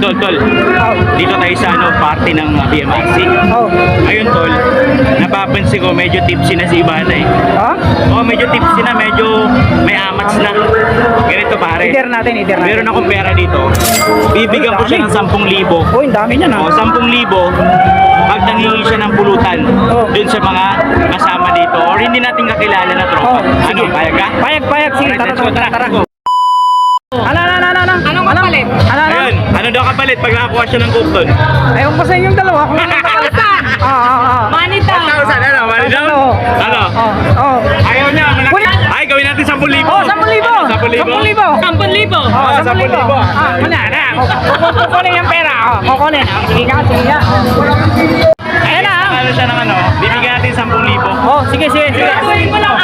tol, tol. Dito tayo sa ano, party ng uh, BMRC. Oh. Ngayon, tol, napapansin ko medyo tipsy na si Ibana eh. Ha? Huh? Oo, medyo tipsy na, medyo may amats na. Ganito pare. Iter natin, iter natin. Meron akong pera dito. Bibigyan ko siya ng 10,000. Oh, ang dami niya na. Oo, 10,000 pag nangingi siya ng pulutan oh. dun sa mga kasama dito or hindi natin kakilala na tropa. Oh, ano, payag ka? Payag, payag. Sige, tara, tara, tara. Ano, ano, ano, ano? Anong kapalit? Ano? Ano daw kapalit pag nakakuha siya ng cook doon? Ewan eh, ko sa inyong dalawa kung ah, ah, ah. ano kapalit. Oo, oo, Money down. 1,000, ano? Money down? Ano? Oh, oh. Ayaw niya. Ano Ay, gawin natin 10,000. Oo, 10,000. 10,000. 10,000. 10,000. Oo, 10,000. Ah, wala na. Oh, kukunin yung pera. Oo, kukunin. Sige ka, sige ka. Ayan na. Ano siya ng ano? Bibigyan natin 10,000. Oo, sige, sige. Sige, tuwing mo lang.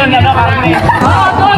Meron na no, karne. Oo,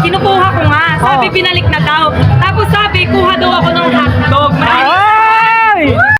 kinukuha ko nga. Sabi, oh. binalik na daw. Tapos sabi, kuha daw ako